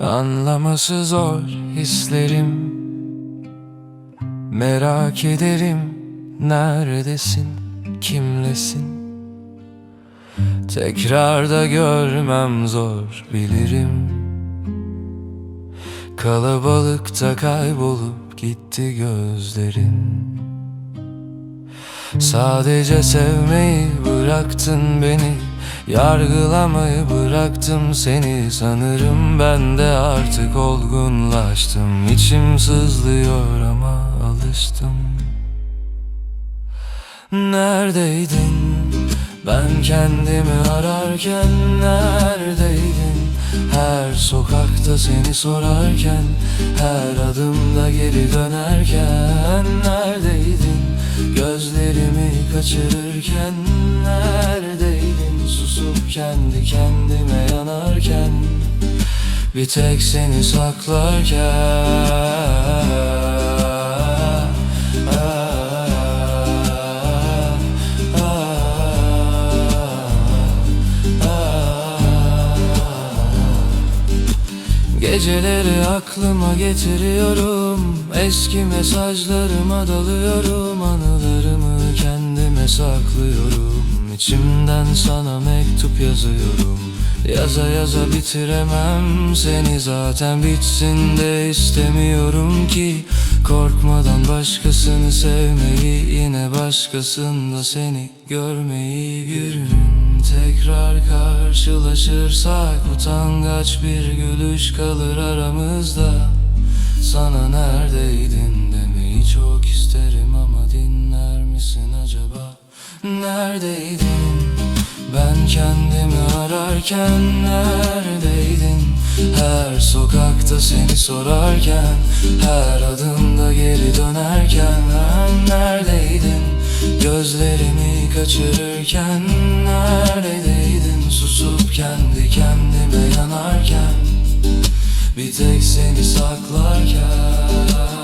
Anlaması zor hislerim. Merak ederim neredesin kimlesin? Tekrar da görmem zor bilirim. Kalabalıkta kaybolup gitti gözlerin Sadece sevmeyi bıraktın beni Yargılamayı bıraktım seni Sanırım ben de artık olgunlaştım İçim sızlıyor ama alıştım Neredeydin? Ben kendimi ararken neredeydin? Her sokakta seni sorarken Her adımda geri dönerken Neredeydin? Gözlerimi kaçırırken kendi kendime yanarken Bir tek seni saklarken. Geceleri aklıma getiriyorum Eski mesajlarıma dalıyorum Anılarımı kendime saklıyorum İçimden sana mektup yazıyorum. Yaza yaza bitiremem Seni zaten bitsin de istemiyorum ki. Korkmadan başkasını sevmeyi Yine başkasında seni görmeyi Bir gün tekrar karşılaşırsak Utangaç bir gülüş kalır aramızda. Sana neredeydin demeyi çok isterim Ama dinler misin acaba Neredeydin? Ben kendimi ararken neredeydin? Her sokakta seni sorarken Her adımda geri dönerken Neredeydin? Gözlerimi kaçırırken Neredeydin? Susup kendi kendime yanarken Bir tek seni saklarken